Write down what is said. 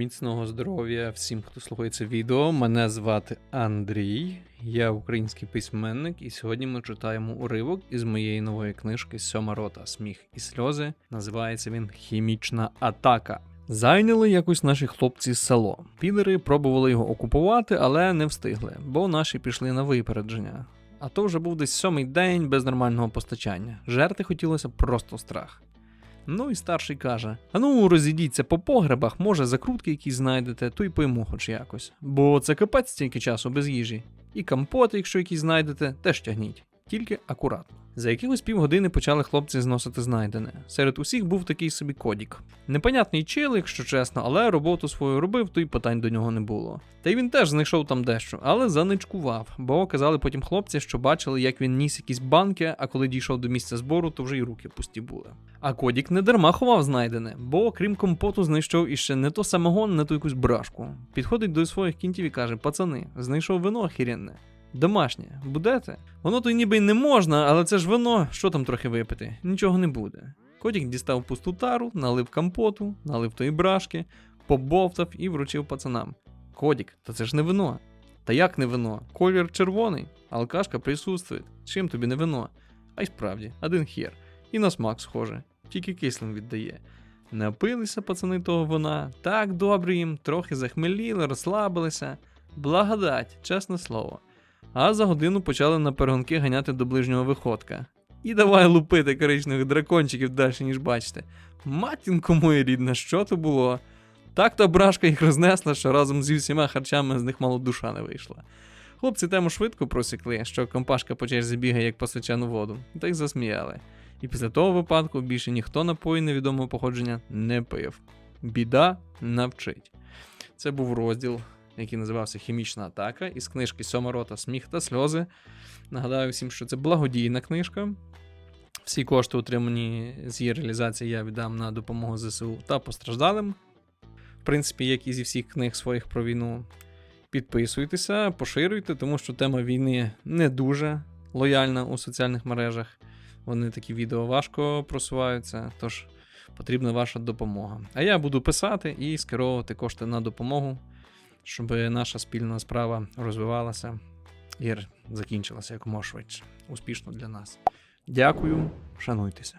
Міцного здоров'я всім, хто слухає це відео. Мене звати Андрій, я український письменник, і сьогодні ми читаємо уривок із моєї нової книжки Сьома рота Сміх і сльози. Називається він Хімічна атака. Зайняли якось наші хлопці село. Підери пробували його окупувати, але не встигли, бо наші пішли на випередження. А то вже був десь сьомий день без нормального постачання. Жерти хотілося просто страх. Ну і старший каже: Ану, розійдіться по погребах, може, закрутки якісь знайдете, то й пойму хоч якось. Бо це капець стільки часу без їжі. І компоти, якщо якісь знайдете, теж тягніть. Тільки акуратно. За якихось півгодини почали хлопці зносити знайдене. Серед усіх був такий собі кодік. Непонятний чил, якщо чесно, але роботу свою робив, то й питань до нього не було. Та й він теж знайшов там дещо, але заничкував, бо казали потім хлопці, що бачили, як він ніс якісь банки, а коли дійшов до місця збору, то вже й руки пусті були. А Кодік не дарма ховав знайдене, бо крім компоту знайшов іще не то самогон, не то якусь брашку. Підходить до своїх кінтів і каже: пацани, знайшов вино охеренне. Домашнє, будете? Воно то ніби й не можна, але це ж вино, що там трохи випити? Нічого не буде. Котік дістав пусту тару, налив компоту, налив тої брашки, побовтав і вручив пацанам. Кодік, та це ж не вино. Та як не вино? Колір червоний, алкашка присутствує. Чим тобі не вино? А й справді, один хер. І на смак схоже, тільки кислим віддає. Напилися пацани того вина, так добре їм, трохи захмеліли, розслабилися. Благодать, чесне слово. А за годину почали на перегонки ганяти до ближнього виходка. І давай лупити коричневих дракончиків далі, ніж бачите. Матінко моя рідна, що то було? Так та брашка їх рознесла, що разом зі всіма харчами з них мало душа не вийшла. Хлопці тему швидко просікли, що компашка по черзі бігає як по свячену воду, та й засміяли. І після того випадку більше ніхто напої невідомого походження не пив. Біда навчить. Це був розділ, який називався Хімічна атака із книжки Сьома Сміх та сльози. Нагадаю всім, що це благодійна книжка. Всі кошти, отримані з її реалізації, я віддам на допомогу ЗСУ та постраждалим. В принципі, як і зі всіх книг своїх про війну. Підписуйтеся, поширюйте, тому що тема війни не дуже лояльна у соціальних мережах. Вони такі відео важко просуваються, тож потрібна ваша допомога. А я буду писати і скеровувати кошти на допомогу, щоб наша спільна справа розвивалася і закінчилася якомога швидше. Успішно для нас. Дякую, шануйтеся.